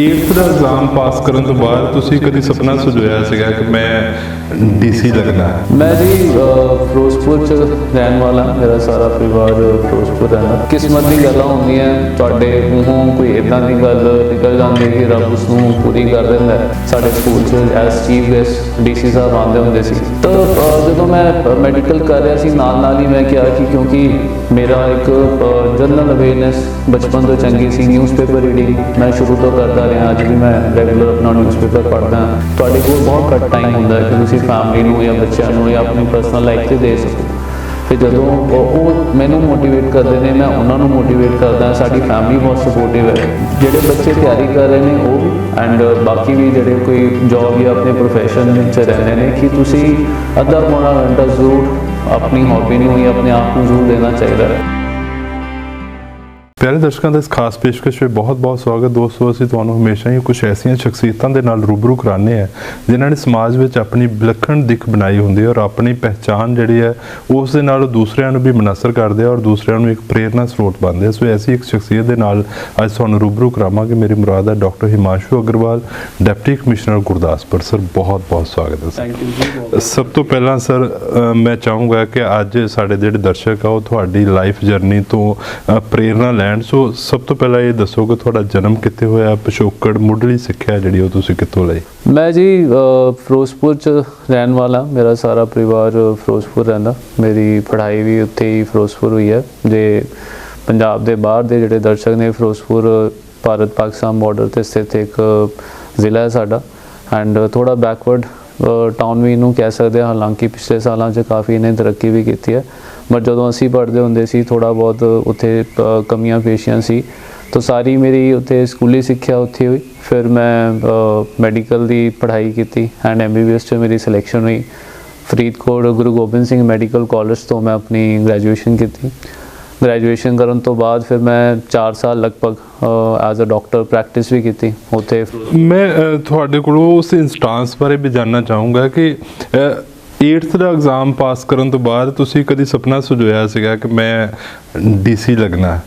8th ਦਾ exam ਪਾਸ ਕਰਨ ਤੋਂ ਬਾਅਦ ਤੁਸੀਂ ਕਦੀ ਸੁਪਨਾ ਸੋਚਿਆ ਸੀਗਾ ਕਿ ਮੈਂ ਡੀਸੀ ਲੱਗਣਾ ਮੈਂ ਜੀ ਫਿਰੋਜ਼ਪੁਰ ਚ ਰਹਿਣ ਵਾਲਾ ਮੇਰਾ ਸਾਰਾ ਪਰਿਵਾਰ ਫਿਰੋਜ਼ਪੁਰ ਰਹਿੰਦਾ। ਕਿਸਮਤ ਦੀ ਗੱਲਾਂ ਹੁੰਦੀਆਂ। ਤੁਹਾਡੇ ਮੂੰਹੋਂ ਕੋਈ ਇਦਾਂ ਦੀ ਗੱਲ ਨਿਕਲ ਜਾਂਦੀ ਕਿ ਰੱਬ ਉਸ ਨੂੰ ਪੂਰੀ ਕਰ ਦਿੰਦਾ ਸਾਡੇ ਸਕੂਲ ਚ ਐਸ ਚੀਫ ਗੈਸਟ ਡੀਸੀ ਸਾਹਿਬ ਆਉਂਦੇ ਹੁੰਦੇ ਸੀ। ਤਾਂ ਜਦੋਂ ਮੈਂ ਮੈਡੀਕਲ ਕਰ ਰਿਹਾ ਸੀ ਨਾਲ ਨਾਲ ਹੀ ਮੈਂ ਕਿਹਾ ਕਿ ਕਿਉਂਕਿ ਮੇਰਾ ਇੱਕ ਜਨਰਲ ਅਵੇਅਰਨੈਸ ਬਚਪਨ ਤੋਂ ਚੰਗੀ ਸੀ ਨਿਊਜ਼ਪੇਪਰ ਰੀਡਿੰਗ ਮੈਂ ਸ਼ੁਰੂ ਤੋਂ ਕਰਦਾ ਰਿਹਾ। ਅੱਜ ਵੀ ਮੈਂ ਰੈਗੂਲਰ ਆਪਣਾ ਨਿਊਜ਼ਪੇਪਰ ਪੜ੍ਹਦਾ। ਤੁਹਾਡੇ ਕੋਲ ਬਹੁਤ ਘੱਟ ਟਾਈਮ ਹੁੰਦਾ ਕਿ ਤੁਸੀਂ ਫੈਮਿਲੀ ਨੂੰ ਜਾਂ ਬੱਚਿਆਂ ਨੂੰ ਜਾਂ ਆਪਣੀ ਪਰਸਨਲ ਲਾਈਫ ਤੇ ਦੇ ਸਕੋ। ਫਿਰ ਜਦੋਂ ਉਹ ਮੈਨੂੰ ਮੋਟੀਵੇਟ ਕਰਦੇ ਨੇ, ਮੈਂ ਉਹਨਾਂ ਨੂੰ ਮੋਟੀਵੇਟ ਕਰਦਾ ਸਾਡੀ ਫੈਮਿਲੀ ਬਹੁਤ ਸਪੋਰਟਿਵ ਹੈ। ਜਿਹੜੇ ਬੱਚੇ ਤਿਆਰੀ ਕਰ ਰਹੇ ਨੇ, ਉਹ ਵੀ। ਐਂਡ ਬਾਕੀ ਵੀ ਜਿਹੜੇ ਕੋਈ ਜੌਬ ਜਾਂ ਆਪਣੇ ਪ੍ਰੋਫੈਸ਼ਨ ਵਿੱਚ ਰਹਿੰਦੇ ਨੇ, ਕਿ ਤੁਸੀਂ ਅੱਧਾ ਪੌਣਾ ਘੰਟਾ ਜ਼ਰੂਰ ਆਪਣੀ ਹੌਬੀ ਨੂੰ ਜਾਂ ਆਪਣੇ ਆਪ ਨੂੰ ਜ਼ਰੂਰ ਦੇਣਾ ਚਾਹੀਦਾ ਹੈ। ਪਿਆਰੇ ਦਰਸ਼ਕਾਂ ਦਾ ਇਸ ਖਾਸ ਪੇਸ਼ਕਸ਼ ਵਿੱਚ ਬਹੁਤ-ਬਹੁਤ ਸਵਾਗਤ ਦੋਸਤੋ ਅਸੀਂ ਤੁਹਾਨੂੰ ਹਮੇਸ਼ਾ ਹੀ ਕੁਝ ਐਸੀਆਂ ਸ਼ਖਸੀਅਤਾਂ ਦੇ ਨਾਲ ਰੂਬਰੂ ਕਰਾਉਂਦੇ ਆ ਜਿਨ੍ਹਾਂ ਨੇ ਸਮਾਜ ਵਿੱਚ ਆਪਣੀ ਵਿਲੱਖਣ ਦਿੱਖ ਬਣਾਈ ਹੁੰਦੀ ਹੈ ਔਰ ਆਪਣੀ ਪਹਿਚਾਨ ਜਿਹੜੀ ਹੈ ਉਸ ਦੇ ਨਾਲ ਦੂਸਰਿਆਂ ਨੂੰ ਵੀ ਮਨਸਰ ਕਰਦੇ ਆ ਔਰ ਦੂਸਰਿਆਂ ਨੂੰ ਇੱਕ ਪ੍ਰੇਰਨਾ ਸਰੋਤ ਬਣਦੇ ਆ। ਸੋ ਐਸੀ ਇੱਕ ਸ਼ਖਸੀਅਤ ਦੇ ਨਾਲ ਅੱਜ ਤੁਹਾਨੂੰ ਰੂਬਰੂ ਕਰਾਵਾਂਗੇ। ਮੇਰੀ ਮੁਰਾਦ ਹੈ doctor Himanshu Agarwal deputy commissioner Gurdaspur. Sir ਬਹੁਤ-ਬਹੁਤ ਸਵਾਗਤ ਹੈ ਸਰ। ਸਭ ਤੋਂ ਪਹਿਲਾਂ ਸਰ ਮੈਂ ਚਾਹੂੰਗਾ ਕਿ ਅੱਜ ਸਾਡੇ ਜਿਹੜੇ ਦਰਸ਼ਕ ਆ ਉਹ ਤੁਹਾਡੀ ਲਾਈਫ ਜਰਨੀ ਤੋਂ ਪ੍ਰੇਰਣਾ ਲੈਣ ਸੋ ਸਭ ਤੋਂ ਪਹਿਲਾਂ ਇਹ ਦੱਸੋ ਕਿ ਤੁਹਾਡਾ ਜਨਮ ਕਿੱਥੇ ਹੋਇਆ? ਪਿਛੋਕੜ, ਮੁੱਢਲੀ ਸਿੱਖਿਆ ਜਿਹੜੀ ਉਹ ਤੁਸੀਂ ਕਿੱਥੋਂ ਲਈ? ਮੈਂ ਜੀ ਫਿਰੋਜ਼ਪੁਰ ਚ ਰਹਿਣ ਵਾਲਾ, ਮੇਰਾ ਸਾਰਾ ਪਰਿਵਾਰ ਫਿਰੋਜ਼ਪੁਰ ਰਹਿੰਦਾ। ਮੇਰੀ ਪੜ੍ਹਾਈ ਵੀ ਉੱਥੇ ਹੀ ਫਿਰੋਜ਼ਪੁਰ ਹੋਈ ਹੈ। ਜੇ ਪੰਜਾਬ ਦੇ ਬਾਹਰ ਦੇ ਜਿਹੜੇ ਦਰਸ਼ਕ ਨੇ, ਫਿਰੋਜ਼ਪੁਰ ਭਾਰਤ ਪਾਕਿਸਤਾਨ ਬਾਰਡਰ ਤੇ ਸਥਿਤ ਇੱਕ ਜ਼ਿਲ੍ਹਾ ਹੈ ਸਾਡਾ। ਐਂਡ ਥੋੜਾ ਬੈਕਵਰਡ ਟਾਊਨ ਵੀ ਇਹਨੂੰ ਕਹਿ ਸਕਦੇ ਹਾਂ, ਹਾਲਾਂਕਿ ਪਿਛਲੇ ਸਾਲਾਂ 'ਚ ਕਾਫੀ ਇਹਨੇ ਤਰੱਕੀ ਵੀ ਕੀਤੀ ਹੈ। ਬਟ ਜਦੋਂ ਅਸੀਂ ਪੜ੍ਹਦੇ ਹੁੰਦੇ ਸੀ ਥੋੜਾ ਬਹੁਤ ਉੱਥੇ ਕਮੀਆਂ ਪੇਸ਼ੀਆਂ ਸੀ, ਤਾਂ ਸਾਰੀ ਮੇਰੀ ਉੱਥੇ ਸਕੂਲੀ ਸਿੱਖਿਆ ਉੱਥੇ ਹੋਈ। ਫਿਰ ਮੈਂ ਮੈਡੀਕਲ ਦੀ ਪੜ੍ਹਾਈ ਕੀਤੀ ਐਂਡ ਐਮਬੀਬੀਐਸ 'ਚ ਮੇਰੀ ਸਿਲੈਕਸ਼ਨ ਹੋਈ। ਫਰੀਦਕੋਟ ਗੁਰੂ ਗੋਬਿੰਦ ਸਿੰਘ ਮੈਡੀਕਲ ਕਾਲਜ ਤੋਂ ਮੈਂ ਆਪਣੀ ਗ੍ਰੈਜੂਏਸ਼ਨ ਕੀਤੀ। ਗ੍ਰੈਜੂਏਸ਼ਨ ਕਰਨ ਤੋਂ ਬਾਅਦ ਫਿਰ ਮੈਂ 4 ਸਾਲ ਲਗਭਗ ਐਜ਼ ਅ ਡਾਕਟਰ ਪ੍ਰੈਕਟਿਸ ਵੀ ਕੀਤੀ। ਉੱਥੇ ਮੈਂ ਤੁਹਾਡੇ ਕੋਲੋਂ ਉਸ ਇੰਸਟੈਂਸ ਬਾਰੇ ਵੀ ਜਾਨਣਾ ਚਾਹੂੰਗਾ ਕਿ ਅ, 8th ਦਾ ਐਗਜ਼ਾਮ ਪਾਸ ਕਰਨ ਤੋਂ ਬਾਅਦ ਤੁਸੀਂ ਕਦੀ ਸੁਪਨਾ ਸੋਚਿਆ ਸੀਗਾ ਕਿ ਮੈਂ ਡੀਸੀ ਲੱਗਣਾ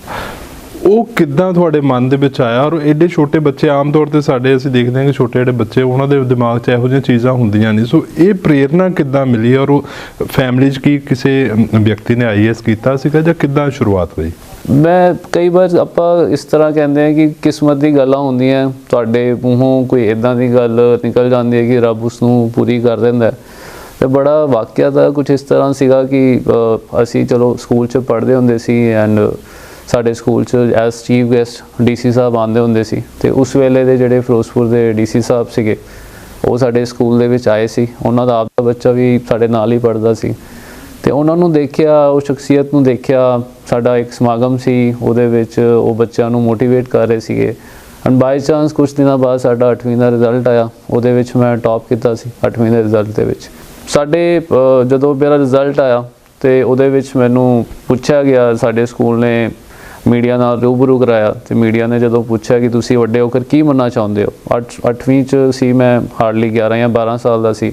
ਉਹ ਕਿੱਦਾਂ ਤੁਹਾਡੇ ਮਨ ਦੇ ਵਿੱਚ ਆਇਆ? ਔਰ ਐਡੇ ਛੋਟੇ ਬੱਚੇ ਆਮ ਤੌਰ ਤੇ ਸਾਡੇ ਅਸੀਂ ਦੇਖਦੇ ਹਾਂ ਕਿ ਛੋਟੇ ਜਿਹੜੇ ਬੱਚੇ, ਉਹਨਾਂ ਦੇ ਦਿਮਾਗ 'ਚ ਇਹੋ ਜਿਹੀਆਂ ਚੀਜ਼ਾਂ ਹੁੰਦੀਆਂ ਨਹੀਂ ਸੋ ਇਹ ਪ੍ਰੇਰਣਾ ਕਿੱਦਾਂ ਮਿਲੀ ਔਰ ਉਹ ਫੈਮਿਲੀ 'ਚ ਕੀ ਕਿਸੇ ਵਿਅਕਤੀ ਨੇ ਆਈਐਸ ਕੀਤਾ ਸੀਗਾ ਜਾਂ ਕਿੱਦਾਂ ਸ਼ੁਰੂਆਤ ਹੋਈ? ਮੈਂ ਕਈ ਵਾਰ ਆਪਾਂ ਇਸ ਤਰ੍ਹਾਂ ਕਹਿੰਦੇ ਆ ਕਿ ਕਿਸਮਤ ਦੀ ਗੱਲਾਂ ਹੁੰਦੀਆਂ, ਤੁਹਾਡੇ ਮੂੰਹੋਂ ਕੋਈ ਇਦਾਂ ਦੀ ਗੱਲ ਨਿਕਲ ਜਾਂਦੀ ਹੈ ਕਿ ਰੱਬ ਉਸ ਨੂੰ ਪੂਰੀ ਕਰ ਦਿੰਦਾ ਹੈ। ਤੇ ਬੜਾ ਵਾਕਿਆ ਦਾ ਕੁਝ ਇਸ ਤਰ੍ਹਾਂ ਸੀਗਾ ਕਿ ਅਸੀਂ ਚਲੋ ਸਕੂਲ 'ਚ ਪੜ੍ਹਦੇ ਹੁੰਦੇ ਸੀ ਐਂਡ ਸਾਡੇ ਸਕੂਲ 'ਚ as chief guest DC sahib ਆਉਂਦੇ ਹੁੰਦੇ ਸੀ ਤੇ ਉਸ ਵੇਲੇ ਦੇ ਜਿਹੜੇ ਫਿਰੋਜ਼ਪੁਰ ਦੇ ਡੀਸੀ ਸਾਹਿਬ ਸੀਗੇ, ਉਹ ਸਾਡੇ ਸਕੂਲ ਦੇ ਵਿੱਚ ਆਏ ਸੀ। ਉਹਨਾਂ ਦਾ ਆਪ ਦਾ ਬੱਚਾ ਵੀ ਸਾਡੇ ਨਾਲ ਹੀ ਪੜ੍ਹਦਾ ਸੀ। ਤੇ ਉਹਨਾਂ ਨੂੰ ਦੇਖਿਆ, ਉਹ ਸ਼ਖਸੀਅਤ ਨੂੰ ਦੇਖਿਆ, ਸਾਡਾ ਇੱਕ ਸਮਾਗਮ ਸੀ, ਉਹਦੇ ਵਿੱਚ ਉਹ ਬੱਚਿਆਂ ਨੂੰ ਮੋਟੀਵੇਟ ਕਰ ਰਹੇ ਸੀਗੇ। ਐਂਡ ਬਾਈ ਚਾਂਸ ਕੁਝ ਦਿਨਾਂ ਬਾਅਦ ਸਾਡਾ 8ਵੀਂ ਦਾ ਰਿਜ਼ਲਟ ਆਇਆ। ਉਹਦੇ ਵਿੱਚ ਮੈਂ ਟੌਪ ਕੀਤਾ ਸੀ 8ਵੀਂ ਦੇ ਰਿਜ਼ਲਟ ਦੇ ਵਿੱਚ। ਸਾਡੇ ਜਦੋਂ ਮੇਰਾ ਰਿਜ਼ਲਟ ਆਇਆ ਤੇ ਉਹਦੇ ਵਿੱਚ ਮੈਨੂੰ ਪੁੱਛਿਆ ਗਿਆ, ਸਾਡੇ ਸਕੂਲ ਨੇ ਮੀਡੀਆ ਨਾਲ ਰੂਬਰੂ ਕਰਾਇਆ ਤੇ ਮੀਡੀਆ ਨੇ ਜਦੋਂ ਪੁੱਛਿਆ ਕਿ ਤੁਸੀਂ ਵੱਡੇ ਹੋ ਕੇ ਕੀ ਬਣਨਾ ਚਾਹੁੰਦੇ ਹੋ? 8ਵੀਂ ਚ ਸੀ ਮੈਂ ਹਾਰਡਲੀ 11 ਜਾਂ 12 ਸਾਲ ਦਾ ਸੀ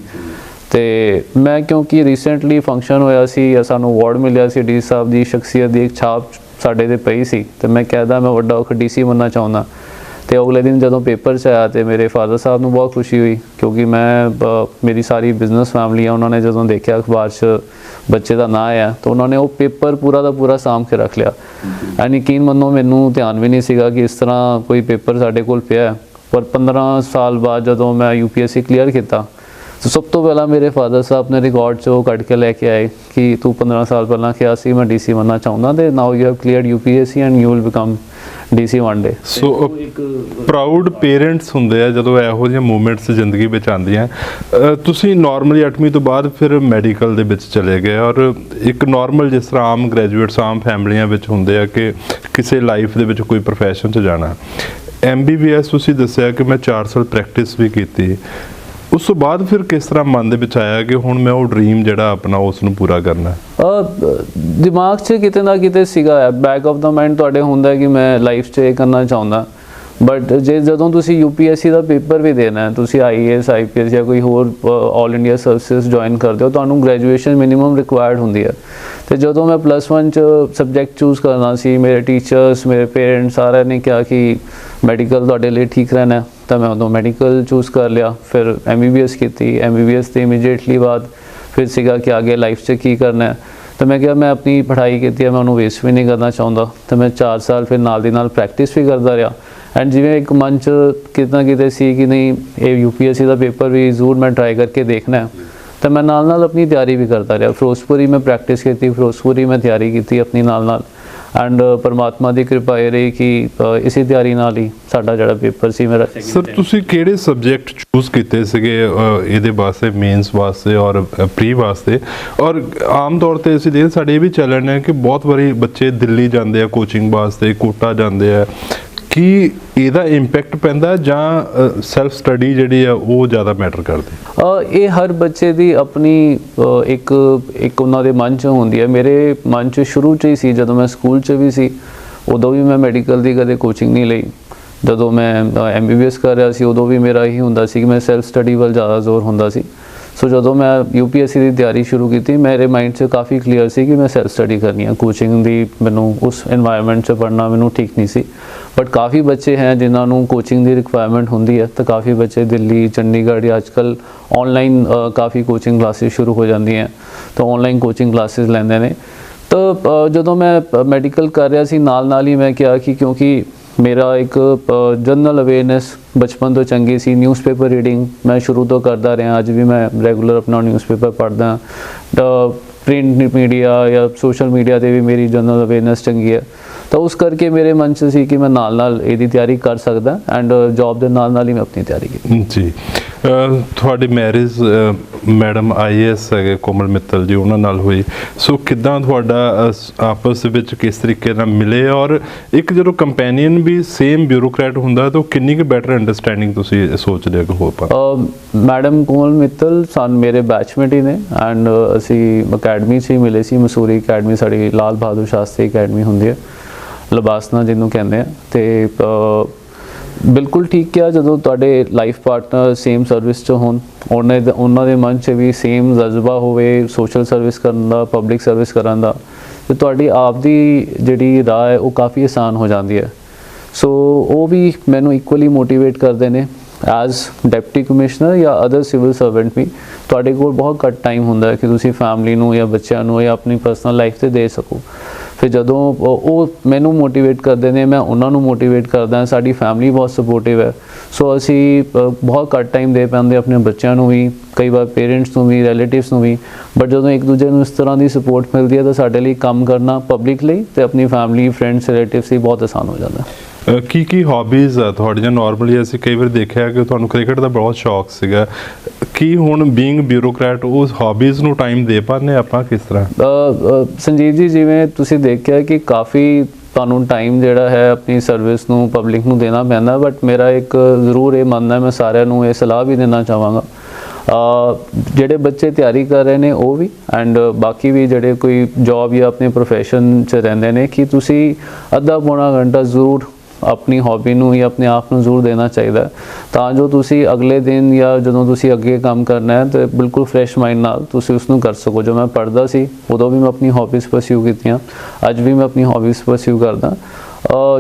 ਤੇ ਮੈਂ ਕਿਉਂਕਿ ਰੀਸੈਂਟਲੀ ਫੰਕਸ਼ਨ ਹੋਇਆ ਸੀ ਜਾਂ ਸਾਨੂੰ ਅਵਾਰਡ ਮਿਲਿਆ ਸੀ, ਡੀ ਸਾਹਿਬ ਦੀ ਸ਼ਖਸੀਅਤ ਦੀ ਇੱਕ ਛਾਪ ਸਾਡੇ ਤੇ ਪਈ ਸੀ ਤੇ ਮੈਂ ਕਹਿਦਾ ਮੈਂ ਵੱਡਾ ਹੋ ਕੇ ਡੀਸੀ ਬਣਨਾ ਚਾਹੁੰਦਾ। ਤੇ ਅਗਲੇ ਦਿਨ ਜਦੋਂ ਪੇਪਰ 'ਚ ਆਇਆ ਤੇ ਮੇਰੇ ਫਾਦਰ ਸਾਹਿਬ ਨੂੰ ਬਹੁਤ ਖੁਸ਼ੀ ਹੋਈ ਕਿਉਂਕਿ ਮੈਂ ਮੇਰੀ ਸਾਰੀ ਬਿਜ਼ਨਸ ਫੈਮਿਲੀ ਆ ਉਹਨਾਂ ਨੇ ਜਦੋਂ ਦੇਖਿਆ ਅਖਬਾਰ 'ਚ ਬੱਚੇ ਦਾ ਨਾਂ ਆਇਆ ਤਾਂ ਉਹਨਾਂ ਨੇ ਉਹ ਪੇਪਰ ਪੂਰਾ ਦਾ ਪੂਰਾ ਸਾਂਭ ਕੇ ਰੱਖ ਲਿਆ ਐਨ ਯਕੀਨ ਮੰਨੋ ਮੈਨੂੰ ਧਿਆਨ ਵੀ ਨਹੀਂ ਸੀਗਾ ਕਿ ਇਸ ਤਰ੍ਹਾਂ ਕੋਈ ਪੇਪਰ ਸਾਡੇ ਕੋਲ ਪਿਆ। ਪਰ 15 ਸਾਲ ਬਾਅਦ ਜਦੋਂ ਮੈਂ ਯੂਪੀਐਸਸੀ ਕਲੀਅਰ ਕੀਤਾ ਤਾਂ ਸਭ ਤੋਂ ਪਹਿਲਾਂ ਮੇਰੇ ਫਾਦਰ ਸਾਹਿਬ ਨੇ ਰਿਕਾਰਡ 'ਚੋਂ ਕੱਢ ਕੇ ਲੈ ਕੇ ਆਏ ਕਿ ਤੂੰ 15 ਸਾਲ ਪਹਿਲਾਂ ਕਿਹਾ ਸੀ ਮੈਂ ਡੀਸੀ ਬਣਨਾ ਚਾਹੁੰਦਾ ਤੇ now you have cleared UPSC and you will become DC one day so proud parents ਹੁੰਦੇ ਆ ਜਦੋਂ ਇਹੋ ਜਿਹੀਆਂ ਮੂਵਮੈਂਟਸ ਜ਼ਿੰਦਗੀ ਵਿੱਚ ਆਉਂਦੀਆਂ। ਤੁਸੀਂ ਨਾਰਮਲੀ 8ਵੀਂ ਤੋਂ ਬਾਅਦ ਫਿਰ ਮੈਡੀਕਲ ਦੇ ਵਿੱਚ ਚਲੇ ਗਏ ਔਰ ਇੱਕ ਨਾਰਮਲ ਜਿਸ ਤਰ੍ਹਾਂ ਆਮ ਗ੍ਰੈਜੂਏਟਸ ਆਮ ਫੈਮਲੀਆਂ ਵਿੱਚ ਹੁੰਦੇ ਆ ਕਿ ਕਿਸੇ ਲਾਈਫ ਦੇ ਵਿੱਚ ਕੋਈ ਪ੍ਰੋਫੈਸ਼ਨ 'ਚ ਜਾਣਾ। ਐਮਬੀਬੀਐਸ ਤੁਸੀਂ ਦੱਸਿਆ ਕਿ ਮੈਂ 4 ਸਾਲ ਪ੍ਰੈਕਟਿਸ ਵੀ ਕੀਤੀ। ਉਸ ਤੋਂ ਬਾਅਦ ਫਿਰ ਕਿਸ ਤਰ੍ਹਾਂ ਮਨ ਦੇ ਵਿੱਚ ਆਇਆ ਕਿ ਹੁਣ ਮੈਂ ਉਹ ਡ੍ਰੀਮ ਜਿਹੜਾ ਆਪਣਾ ਉਸ ਨੂੰ ਪੂਰਾ ਕਰਨਾ ਹੈ? ਦਿਮਾਗ 'ਚ ਕਿਤੇ ਨਾ ਕਿਤੇ ਸੀਗਾ ਬੈਕ ਆਫ ਦਾ ਮਾਈਂਡ ਤੁਹਾਡੇ ਹੁੰਦਾ ਕਿ ਮੈਂ ਲਾਈਫ 'ਚ ਇਹ ਕਰਨਾ ਚਾਹੁੰਦਾ ਬਟ ਜੇ ਜਦੋਂ ਤੁਸੀਂ ਯੂਪੀਐਸਸੀ ਦਾ ਪੇਪਰ ਵੀ ਦੇਣਾ ਹੈ, ਤੁਸੀਂ ਆਈਏਐਸ ਆਈਪੀਐਸ ਜਾਂ ਕੋਈ ਹੋਰ 올 ਇੰਡੀਆ ਸਰਵਿਸਿਜ਼ ਜੁਆਇਨ ਕਰਦੇ ਹੋ, ਤੁਹਾਨੂੰ ਗ੍ਰੈਜੂਏਸ਼ਨ ਮਿਨੀਮਮ ਰਿਕੁਆਇਰਡ ਹੁੰਦੀ ਹੈ ਤੇ ਜਦੋਂ ਮੈਂ ਪਲੱਸ 1 ਚ ਸਬਜੈਕਟ ਚੂਜ਼ ਕਰਨਾ ਸੀ, ਮੇਰੇ ਟੀਚਰਸ ਮੇਰੇ ਪੇਰੈਂਟਸ ਸਾਰਿਆਂ ਨੇ ਕਿਹਾ ਕਿ ਮੈਡੀਕਲ ਤੁਹਾਡੇ ਲਈ ਠੀਕ ਰਹਿਣਾ ਤਾਂ ਮੈਂ ਉਦੋਂ ਮੈਡੀਕਲ ਚੂਜ਼ ਕਰ ਲਿਆ। ਫਿਰ ਐਮਬੀਬੀਐਸ ਕੀਤੀ ਐਮਬੀਬੀਐਸ ਤੇ ਇਮੀਡੀਏਟਲੀ ਬਾਅਦ ਫਿਰ ਸੀਗਾ ਕਿ ਅੱਗੇ ਲਾਈਫ 'ਚ ਕੀ ਕਰਨਾ ਹੈ। ਤਾਂ ਮੈਂ ਕਿਹਾ, ਮੈਂ ਆਪਣੀ ਪੜ੍ਹਾਈ ਕੀਤੀ ਹੈ, ਮੈਂ ਉਹਨੂੰ ਵੇਸਟ ਵੀ ਨਹੀਂ ਕਰਨਾ ਚਾਹੁੰਦਾ। ਤਾਂ ਮੈਂ 4 ਸਾਲ ਫਿਰ ਨਾਲ ਦੀ ਨਾਲ ਪ੍ਰੈਕਟਿਸ ਵੀ ਕਰਦਾ ਰਿਹਾ। ਐਂਡ ਜਿਵੇਂ ਇੱਕ ਮਨ 'ਚ ਕਿਤਨਾ ਕਿਤੇ ਸੀ ਕਿ ਨਹੀਂ, ਇਹ ਯੂਪੀਐਸਸੀ ਦਾ ਪੇਪਰ ਵੀ ਜ਼ਰੂਰ ਮੈਂ ਟਰਾਈ ਕਰਕੇ ਦੇਖਣਾ ਹੈ। ਤਾਂ ਮੈਂ ਨਾਲ ਨਾਲ ਆਪਣੀ ਤਿਆਰੀ ਵੀ ਕਰਦਾ ਰਿਹਾ। ਫਿਰੋਜ਼ਪੁਰੀ ਮੈਂ ਪ੍ਰੈਕਟਿਸ ਕੀਤੀ ਫਿਰੋਜ਼ਪੁਰੀ ਮੈਂ ਤਿਆਰੀ ਕੀਤੀ ਆਪਣੀ ਨਾਲ ਨਾਲ। ਐਂਡ ਪਰਮਾਤਮਾ ਦੀ ਕਿਰਪਾ ਇਹ ਰਹੀ ਕਿ ਅ, ਇਸੇ ਤਿਆਰੀ ਨਾਲ ਹੀ ਸਾਡਾ ਜਿਹੜਾ ਪੇਪਰ ਸੀ ਮੇਰਾ ਸਰ ਤੁਸੀਂ ਕਿਹੜੇ ਸਬਜੈਕਟ ਚੂਜ਼ ਕੀਤੇ ਸੀਗੇ ਇਹਦੇ ਵਾਸਤੇ ਮੇਨਸ ਵਾਸਤੇ ਔਰ ਪ੍ਰੀ ਵਾਸਤੇ? ਔਰ ਆਮ ਤੌਰ ਤੇ ਅਸੀਂ ਦੇਖ ਸਾਡੇ ਇਹ ਵੀ ਚੱਲਣ ਹੈ ਕਿ ਬਹੁਤ ਵਾਰੀ ਬੱਚੇ ਦਿੱਲੀ ਜਾਂਦੇ ਆ ਕੋਚਿੰਗ ਵਾਸਤੇ ਕੋਟਾ ਜਾਂਦੇ ਆ। ਕੀ ਇਹਦਾ ਇੰਪੈਕਟ ਪੈਂਦਾ ਜਾਂ ਸੈਲਫ ਸਟੱਡੀ ਜਿਹੜੀ ਆ, ਉਹ ਜ਼ਿਆਦਾ ਮੈਟਰ ਕਰਦੀ? ਇਹ ਹਰ ਬੱਚੇ ਦੀ ਆਪਣੀ ਇੱਕ ਇੱਕ ਉਹਨਾਂ ਦੇ ਮਨ 'ਚ ਹੁੰਦੀ ਹੈ। ਮੇਰੇ ਮਨ 'ਚ ਸ਼ੁਰੂ 'ਚ ਹੀ ਸੀ, ਜਦੋਂ ਮੈਂ ਸਕੂਲ 'ਚ ਵੀ ਸੀ, ਉਦੋਂ ਵੀ ਮੈਂ ਮੈਡੀਕਲ ਦੀ ਕਦੇ ਕੋਚਿੰਗ ਨਹੀਂ ਲਈ। ਜਦੋਂ ਮੈਂ ਐਮਬੀਬੀਐਸ ਕਰ ਰਿਹਾ ਸੀ, ਉਦੋਂ ਵੀ ਮੇਰਾ ਇਹੀ ਹੁੰਦਾ ਸੀ ਕਿ ਮੈਂ ਸੈਲਫ ਸਟੱਡੀ ਵੱਲ ਜ਼ਿਆਦਾ ਜ਼ੋਰ ਹੁੰਦਾ ਸੀ। ਸੋ ਜਦੋਂ ਮੈਂ ਯੂਪੀਐਸਸੀ ਦੀ ਤਿਆਰੀ ਸ਼ੁਰੂ ਕੀਤੀ, ਮੇਰੇ ਮਾਈਂਡ 'ਚ ਕਾਫੀ ਕਲੀਅਰ ਸੀ ਕਿ ਮੈਂ ਸੈਲਫ ਸਟੱਡੀ ਕਰਨੀ ਆ। ਕੋਚਿੰਗ ਦੀ ਮੈਨੂੰ ਉਸ এনवायरमेंट 'ਚ ਪੜਨਾ ਮੈਨੂੰ ਠੀਕ ਨਹੀਂ ਸੀ। ਬਟ ਕਾਫੀ ਬੱਚੇ ਹੈ ਜਿਨ੍ਹਾਂ ਨੂੰ ਕੋਚਿੰਗ ਦੀ ਰਿਕੁਆਇਰਮੈਂਟ ਹੁੰਦੀ ਹੈ, ਤਾਂ ਕਾਫੀ ਬੱਚੇ ਦਿੱਲੀ, ਚੰਡੀਗੜ੍ਹ ਜਾਂ ਅੱਜਕੱਲ ਆਨਲਾਈਨ ਕਾਫੀ ਕੋਚਿੰਗ ਕਲਾਸਿਸ ਸ਼ੁਰੂ ਹੋ ਜਾਂਦੀਆਂ ਤਾਂ ਆਨਲਾਈਨ ਕੋਚਿੰਗ ਕਲਾਸਿਸ ਲੈਂਦੇ ਨੇ। ਤਾਂ ਜਦੋਂ ਮੈਂ ਮੈਡੀਕਲ ਕਰ ਰਿਹਾ ਸੀ ਨਾਲ ਨਾਲ ਹੀ ਮੈਂ ਕਿਹਾ ਕਿ ਕਿਉਂਕਿ ਮੇਰਾ ਇੱਕ ਜਨਰਲ ਅਵੇਅਰਨੈਸ ਬਚਪਨ ਤੋਂ ਚੰਗੀ ਸੀ ਨਿਊਜ਼ਪੇਪਰ ਰੀਡਿੰਗ ਮੈਂ ਸ਼ੁਰੂ ਤੋਂ ਕਰਦਾ ਰਿਹਾ, ਅੱਜ ਵੀ ਮੈਂ ਰੈਗੂਲਰ ਆਪਣਾ ਨਿਊਜ਼ਪੇਪਰ ਪੜ੍ਹਦਾ। ਪ੍ਰਿੰਟ ਮੀਡੀਆ ਜਾਂ ਸੋਸ਼ਲ ਮੀਡੀਆ ਤੇ ਵੀ ਮੇਰੀ ਜਨਰਲ ਅਵੇਅਰਨੈਸ ਚੰਗੀ ਹੈ। ਤਾਂ ਉਸ ਕਰਕੇ ਮੇਰੇ ਮਨ 'ਚ ਸੀ ਕਿ ਮੈਂ ਨਾਲ ਨਾਲ ਇਹਦੀ ਤਿਆਰੀ ਕਰ ਸਕਦਾ ਐਂਡ ਜੌਬ ਦੇ ਨਾਲ ਨਾਲ ਹੀ ਮੈਂ ਆਪਣੀ ਤਿਆਰੀ ਕੀਤੀ। ਜੀ। ਤੁਹਾਡੀ ਮੈਰਿਜ ਮੈਡਮ ਆਈਐਸ ਹੈਗੇ ਕੋਮਲ ਮਿੱਤਲ ਜੀ ਉਹਨਾਂ ਨਾਲ ਹੋਈ। ਸੋ ਕਿਦਾਂ ਤੁਹਾਡਾ ਆਪਸ ਵਿੱਚ ਕਿਸ ਤਰੀਕੇ ਨਾਲ ਮਿਲੇ ਔਰ ਇੱਕ ਜਦੋਂ ਕੰਪੈਨੀਅਨ ਵੀ ਸੇਮ ਬਿਊਰੋਕਰੇਟ ਹੁੰਦਾ ਤਾਂ ਉਹ ਕਿੰਨੀ ਕੁ ਬੈਟਰ ਅੰਡਰਸਟੈਂਡਿੰਗ ਤੁਸੀਂ ਸੋਚਦੇ ਹੋ ਕਿ ਹੋ ਪਾ ਮੈਡਮ ਕੋਮਲ ਮਿੱਤਲ ਸਨ ਮੇਰੇ ਬੈਚਮੇਟ ਹੀ ਨੇ ਐਂਡ ਅਸੀਂ ਅਕੈਡਮੀ 'ਚ ਹੀ ਮਿਲੇ ਸੀ। ਮਸੂਰੀ ਅਕੈਡਮੀ ਸਾਡੀ ਲਾਲ ਬਹਾਦਰ ਸ਼ਾਸਤਰੀ ਅਕੈਡਮੀ ਹੁੰਦੀ ਹੈ। ਲਬਾਸਨਾ ਜਿਹਨੂੰ ਕਹਿੰਦੇ ਆ ਤੇ ਬਿਲਕੁਲ ਠੀਕ ਕਿਹਾ ਜਦੋਂ ਤੁਹਾਡੇ ਲਾਈਫ ਪਾਰਟਨਰ ਸੇਮ ਸਰਵਿਸ 'ਚ ਹੋਣ, ਉਹਨਾਂ ਦੇ ਉਹਨਾਂ ਦੇ ਮਨ 'ਚ ਵੀ ਸੇਮ ਜਜ਼ਬਾ ਹੋਵੇ ਸੋਸ਼ਲ ਸਰਵਿਸ ਕਰਨ ਦਾ ਪਬਲਿਕ ਸਰਵਿਸ ਕਰਨ ਦਾ, ਤੇ ਤੁਹਾਡੀ ਆਪ ਦੀ ਜਿਹੜੀ ਰਾਹ ਹੈ ਉਹ ਕਾਫੀ ਆਸਾਨ ਹੋ ਜਾਂਦੀ ਹੈ। ਸੋ ਉਹ ਵੀ ਮੈਨੂੰ ਇਕੁਅਲੀ ਮੋਟੀਵੇਟ ਕਰਦੇ ਨੇ ਐਜ਼ ਡਿਪਟੀ ਕਮਿਸ਼ਨਰ ਜਾਂ ਅਦਰ ਸਿਵਲ ਸਰਵੈਂਟ ਵੀ, ਤੁਹਾਡੇ ਕੋਲ ਬਹੁਤ ਘੱਟ ਟਾਈਮ ਹੁੰਦਾ ਹੈ ਕਿ ਤੁਸੀਂ ਫੈਮਿਲੀ ਨੂੰ ਜਾਂ ਬੱਚਿਆਂ ਨੂੰ ਜਾਂ ਆਪਣੀ ਪਰਸਨਲ ਲਾਈਫ ਤੇ ਦੇ ਸਕੋ। ਫਿਰ ਜਦੋਂ ਉਹ ਮੈਨੂੰ ਮੋਟੀਵੇਟ ਕਰਦੇ ਨੇ, ਮੈਂ ਉਹਨਾਂ ਨੂੰ ਮੋਟੀਵੇਟ ਕਰਦਾ ਸਾਡੀ ਫੈਮਿਲੀ ਬਹੁਤ ਸਪੋਰਟਿਵ ਹੈ। ਸੋ ਅਸੀਂ ਬਹੁਤ ਘੱਟ ਟਾਈਮ ਦੇ ਪਾਉਂਦੇ ਆਪਣੇ ਬੱਚਿਆਂ ਨੂੰ ਵੀ, ਕਈ ਵਾਰ ਪੇਰੈਂਟਸ ਨੂੰ ਵੀ ਰਿਲੇਟਿਵਸ ਨੂੰ ਵੀ। ਬਟ ਜਦੋਂ ਇੱਕ ਦੂਜੇ ਨੂੰ ਇਸ ਤਰ੍ਹਾਂ ਦੀ ਸਪੋਰਟ ਮਿਲਦੀ ਹੈ, ਤਾਂ ਸਾਡੇ ਲਈ ਕੰਮ ਕਰਨਾ ਪਬਲਿਕ ਲਈ ਤੇ ਆਪਣੀ ਫੈਮਿਲੀ ਫਰੈਂਡਸ ਰਿਲੇਟਿਵਸ ਲਈ ਬਹੁਤ ਆਸਾਨ ਹੋ ਜਾਂਦਾ। ਹੈ ਕੀ ਕੀ ਹੌਬੀਜ਼ ਆ ਤੁਹਾਡੀਆਂ? ਨਾਰਮਲੀ ਅਸੀਂ ਕਈ ਵਾਰ ਦੇਖਿਆ ਕਿ ਤੁਹਾਨੂੰ ਕ੍ਰਿਕਟ ਦਾ ਬਹੁਤ ਸ਼ੌਕ ਸੀਗਾ। ਕੀ ਹੁਣ ਬੀਇੰਗ ਬਿਊਰੋਕਰੇਟ ਉਸ ਹੌਬੀਜ਼ ਨੂੰ ਟਾਈਮ ਦੇ ਪਾਉਂਦੇ ਆਪਾਂ? ਕਿਸ ਤਰ੍ਹਾਂ? ਅ, ਸੰਜੀਵ ਜੀ ਜਿਵੇਂ ਤੁਸੀਂ ਦੇਖਿਆ ਕਿ ਕਾਫੀ ਤੁਹਾਨੂੰ ਟਾਈਮ ਜਿਹੜਾ ਹੈ ਆਪਣੀ ਸਰਵਿਸ ਨੂੰ ਪਬਲਿਕ ਨੂੰ ਦੇਣਾ ਪੈਂਦਾ ਬਟ ਮੇਰਾ ਇੱਕ ਜ਼ਰੂਰ ਇਹ ਮੰਨਣਾ ਮੈਂ ਸਾਰਿਆਂ ਨੂੰ ਇਹ ਸਲਾਹ ਵੀ ਦੇਣਾ ਚਾਹਾਂਗਾ। ਜਿਹੜੇ ਬੱਚੇ ਤਿਆਰੀ ਕਰ ਰਹੇ ਨੇ ਉਹ ਵੀ ਐਂਡ ਬਾਕੀ ਵੀ ਜਿਹੜੇ ਕੋਈ ਜੌਬ ਜਾਂ ਆਪਣੇ ਪ੍ਰੋਫੈਸ਼ਨ 'ਚ ਰਹਿੰਦੇ ਨੇ ਕਿ ਤੁਸੀਂ ਅੱਧਾ ਪੌਣਾ ਘੰਟਾ ਜ਼ਰੂਰ ਆਪਣੀ ਹੌਬੀ ਨੂੰ ਜਾਂ ਆਪਣੇ ਆਪ ਨੂੰ ਜ਼ਰੂਰ ਦੇਣਾ ਚਾਹੀਦਾ ਤਾਂ ਜੋ ਤੁਸੀਂ ਅਗਲੇ ਦਿਨ ਜਾਂ ਜਦੋਂ ਤੁਸੀਂ ਅੱਗੇ ਕੰਮ ਕਰਨਾ ਹੈ, ਤੇ ਬਿਲਕੁਲ ਫਰੈਸ਼ ਮਾਈਂਡ ਨਾਲ ਤੁਸੀਂ ਉਸ ਨੂੰ ਕਰ ਸਕੋ। ਜੋ ਮੈਂ ਪੜ੍ਹਦਾ ਸੀ, ਉਦੋਂ ਵੀ ਮੈਂ ਆਪਣੀ ਹੌਬੀਜ਼ ਪਰਸਿਊ ਕੀਤੀਆਂ। ਅੱਜ ਵੀ ਮੈਂ ਆਪਣੀ ਹੌਬੀਜ਼ ਪਰਸਿਊ ਕਰਦਾ।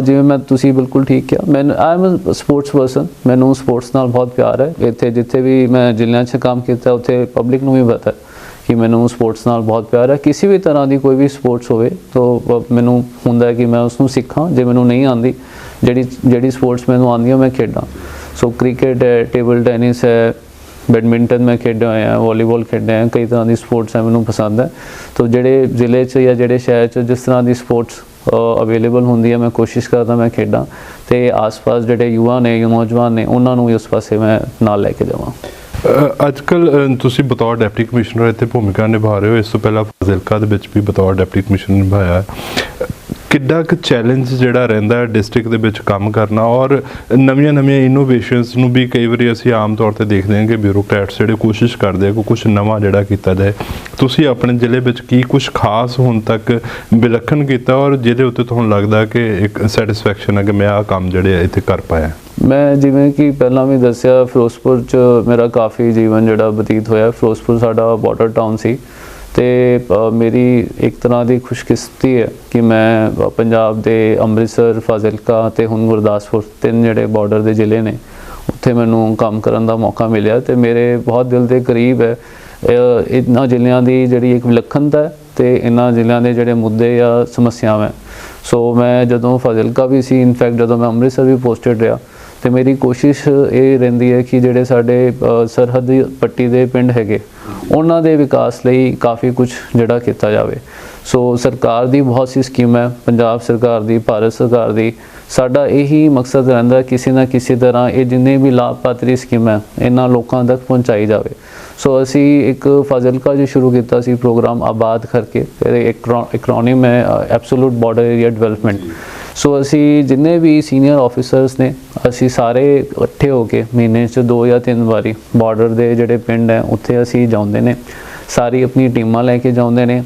ਜਿਵੇਂ ਮੈਂ ਤੁਸੀਂ ਬਿਲਕੁਲ ਠੀਕ ਕਿਹਾ ਮੈਂ I am a sports person ਮੈਨੂੰ ਸਪੋਰਟਸ ਨਾਲ ਬਹੁਤ ਪਿਆਰ ਹੈ। ਇੱਥੇ ਜਿੱਥੇ ਵੀ ਮੈਂ ਜ਼ਿਲ੍ਹਿਆਂ 'ਚ ਕੰਮ ਕੀਤਾ, ਉੱਥੇ ਪਬਲਿਕ ਨੂੰ ਵੀ ਪਤਾ ਕਿ ਮੈਨੂੰ ਸਪੋਰਟਸ ਨਾਲ ਬਹੁਤ ਪਿਆਰ ਹੈ। ਕਿਸੇ ਵੀ ਤਰ੍ਹਾਂ ਦੀ ਕੋਈ ਵੀ ਸਪੋਰਟਸ ਹੋਵੇ, ਤਾਂ ਮੈਨੂੰ ਹੁੰਦਾ ਹੈ ਕਿ ਮੈਂ ਉਸ ਨੂੰ ਸਿੱਖਾਂ। ਜੇ ਮੈਨੂੰ ਨਹੀਂ ਆਉਂਦੀ ਜਿਹੜੀ ਜਿਹੜੀ ਸਪੋਰਟਸ ਮੈਨੂੰ ਆਉਂਦੀ ਹੈ ਮੈਂ ਖੇਡਾਂ। ਸੋ ਕ੍ਰਿਕਟ ਹੈ ਟੇਬਲ ਟੈਨਿਸ ਹੈ ਬੈਡਮਿੰਟਨ ਮੈਂ ਖੇਡਿਆ ਹੋਇਆ ਵਾਲੀਬਾਲ ਖੇਡਿਆ ਹੈ ਕਈ ਤਰ੍ਹਾਂ ਦੀ ਸਪੋਰਟਸ ਹੈ, ਮੈਨੂੰ ਪਸੰਦ ਹੈ। ਤਾਂ ਜਿਹੜੇ ਜ਼ਿਲ੍ਹੇ 'ਚ ਜਾਂ ਜਿਹੜੇ ਸ਼ਹਿਰ 'ਚ ਜਿਸ ਤਰ੍ਹਾਂ ਦੀ ਸਪੋਰਟਸ ਅਵੇਲੇਬਲ ਹੁੰਦੀ ਹੈ, ਮੈਂ ਕੋਸ਼ਿਸ਼ ਕਰਦਾ ਮੈਂ ਖੇਡਾਂ। ਤੇ ਆਸ-ਪਾਸ ਜਿਹੜੇ ਯੁਵਾ ਨੇ ਨੌਜਵਾਨ ਨੇ, ਉਹਨਾਂ ਨੂੰ ਵੀ ਉਸ ਪਾਸੇ ਮੈਂ ਨਾਲ ਲੈ ਕੇ ਜਾਵਾਂ। ਅੱਜ ਕੱਲ ਤੁਸੀਂ ਬਤੌਰ ਡਿਪਟੀ ਕਮਿਸ਼ਨਰ ਇੱਥੇ ਭੂਮਿਕਾ ਨਿਭਾ ਰਹੇ ਹੋ। ਇਸ ਤੋਂ ਪਹਿਲਾਂ ਫਾਜ਼ਿਲਕਾ ਦੇ ਵਿੱਚ ਵੀ ਬਤੌਰ ਡਿਪਟੀ ਕਮਿਸ਼ਨਰ ਨਿਭਾਇਆ ਕਿੱਡਾ ਕੁ ਚੈਲੰਜ ਜਿਹੜਾ ਰਹਿੰਦਾ ਡਿਸਟ੍ਰਿਕਟ ਦੇ ਵਿੱਚ ਕੰਮ ਕਰਨਾ ਔਰ ਨਵੀਆਂ ਨਵੀਆਂ ਇਨੋਵੇਸ਼ਨਸ ਨੂੰ ਵੀ ਕਈ ਵਾਰੀ ਅਸੀਂ ਆਮ ਤੌਰ ਤੇ ਦੇਖਦੇ ਹਾਂ ਕਿ ਬਿਊਰੋਕਰੇਟਸ ਜਿਹੜੇ ਕੋਸ਼ਿਸ਼ ਕਰਦੇ ਆ ਕਿ ਕੁਝ ਨਵਾਂ ਜਿਹੜਾ ਕੀਤਾ ਜਾਏ। ਤੁਸੀਂ ਆਪਣੇ ਜ਼ਿਲ੍ਹੇ ਵਿੱਚ ਕੀ ਕੁਝ ਖਾਸ ਹੁਣ ਤੱਕ ਵਿਲੱਖਣ ਕੀਤਾ ਔਰ ਜਿਹਦੇ ਉੱਤੇ ਤੁਹਾਨੂੰ ਲੱਗਦਾ ਕਿ ਇੱਕ ਸੈਟੀਸਫੈਕਸ਼ਨ ਹੈ ਕਿ ਮੈਂ ਆਹ ਕੰਮ ਜਿਹੜੇ ਇੱਥੇ ਕਰ ਪਾਇਆ? ਮੈਂ ਜਿਵੇਂ ਕਿ ਪਹਿਲਾਂ ਵੀ ਦੱਸਿਆ, ਫਿਰੋਜ਼ਪੁਰ ਚ ਮੇਰਾ ਕਾਫੀ ਜੀਵਨ ਜਿਹੜਾ ਬਤੀਤ ਹੋਇਆ। ਫਿਰੋਜ਼ਪੁਰ ਸਾਡਾ ਬਾਰਡਰ ਟਾਊਨ ਸੀ। ਤੇ ਮੇਰੀ ਇੱਕ ਤਰ੍ਹਾਂ ਦੀ ਖੁਸ਼ਕਿਸਮਤੀ ਹੈ ਕਿ ਮੈਂ ਪੰਜਾਬ ਦੇ ਅੰਮ੍ਰਿਤਸਰ ਫਾਜ਼ਿਲਕਾ ਤੇ ਹੁਣ ਗੁਰਦਾਸਪੁਰ ਤਿੰਨ ਜਿਹੜੇ ਬਾਰਡਰ ਦੇ ਜ਼ਿਲ੍ਹੇ ਨੇ ਉੱਥੇ ਮੈਨੂੰ ਕੰਮ ਕਰਨ ਦਾ ਮੌਕਾ ਮਿਲਿਆ ਤੇ ਮੇਰੇ ਬਹੁਤ ਦਿਲ ਦੇ ਕਰੀਬ ਹੈ। ਅ, ਇਹਨਾਂ ਜ਼ਿਲ੍ਹਿਆਂ ਦੀ ਜਿਹੜੀ ਇੱਕ ਵਿਲੱਖਣਤਾ ਹੈ ਤੇ ਇਹਨਾਂ ਜ਼ਿਲ੍ਹਿਆਂ ਦੇ ਜਿਹੜੇ ਮੁੱਦੇ ਜਾਂ ਸਮੱਸਿਆਵਾਂ ਸੋ ਮੈਂ ਜਦੋਂ ਫਾਜ਼ਿਲਕਾ ਵੀ ਸੀ ਇਨਫੈਕਟ ਜਦੋਂ ਮੈਂ ਅੰਮ੍ਰਿਤਸਰ ਵੀ ਪੋਸਟਡ ਰਿਹਾ ਤੇ ਮੇਰੀ ਕੋਸ਼ਿਸ਼ ਇਹ ਰਹਿੰਦੀ ਹੈ ਕਿ ਜਿਹੜੇ ਸਾਡੇ ਅ, ਸਰਹੱਦੀ ਪੱਟੀ ਦੇ ਪਿੰਡ ਹੈਗੇ ਉਹਨਾਂ ਦੇ ਵਿਕਾਸ ਲਈ ਕਾਫੀ ਕੁਝ ਜਿਹੜਾ ਕੀਤਾ ਜਾਵੇ। ਸੋ ਸਰਕਾਰ ਦੀ ਬਹੁਤ ਸੀ ਸਕੀਮ ਹੈ ਪੰਜਾਬ ਸਰਕਾਰ ਦੀ ਭਾਰਤ ਸਰਕਾਰ ਦੀ। ਸਾਡਾ ਇਹੀ ਮਕਸਦ ਰਹਿੰਦਾ ਕਿਸੇ ਨਾ ਕਿਸੇ ਤਰ੍ਹਾਂ ਇਹ ਜਿੰਨੇ ਵੀ ਲਾਭਪਾਤਰੀ ਸਕੀਮ ਹੈ ਇਹਨਾਂ ਲੋਕਾਂ ਤੱਕ ਪਹੁੰਚਾਈ ਜਾਵੇ। ਸੋ ਅਸੀਂ ਇੱਕ ਫਾਜ਼ਿਲਕਾ ਜੀ ਸ਼ੁਰੂ ਕੀਤਾ ਸੀ ਪ੍ਰੋਗਰਾਮ ਆਬਾਦ ਕਰਕੇ ਇਹਦੇ ਐਕਰੋਨਿਮ ਹੈ absolute border area development so ਅਸੀਂ ਜਿੰਨੇ ਵੀ ਸੀਨੀਅਰ ਆਫੀਸਰਸ ਨੇ, ਅਸੀਂ ਸਾਰੇ ਇਕੱਠੇ ਹੋ ਕੇ ਮਹੀਨੇ 'ਚ ਦੋ ਜਾਂ ਤਿੰਨ ਵਾਰੀ ਬਾਰਡਰ ਦੇ ਜਿਹੜੇ ਪਿੰਡ ਹੈ, ਉੱਥੇ ਅਸੀਂ ਜਾਂਦੇ ਨੇ। ਸਾਰੀ ਆਪਣੀ ਟੀਮਾਂ ਲੈ ਕੇ ਜਾਂਦੇ ਨੇ।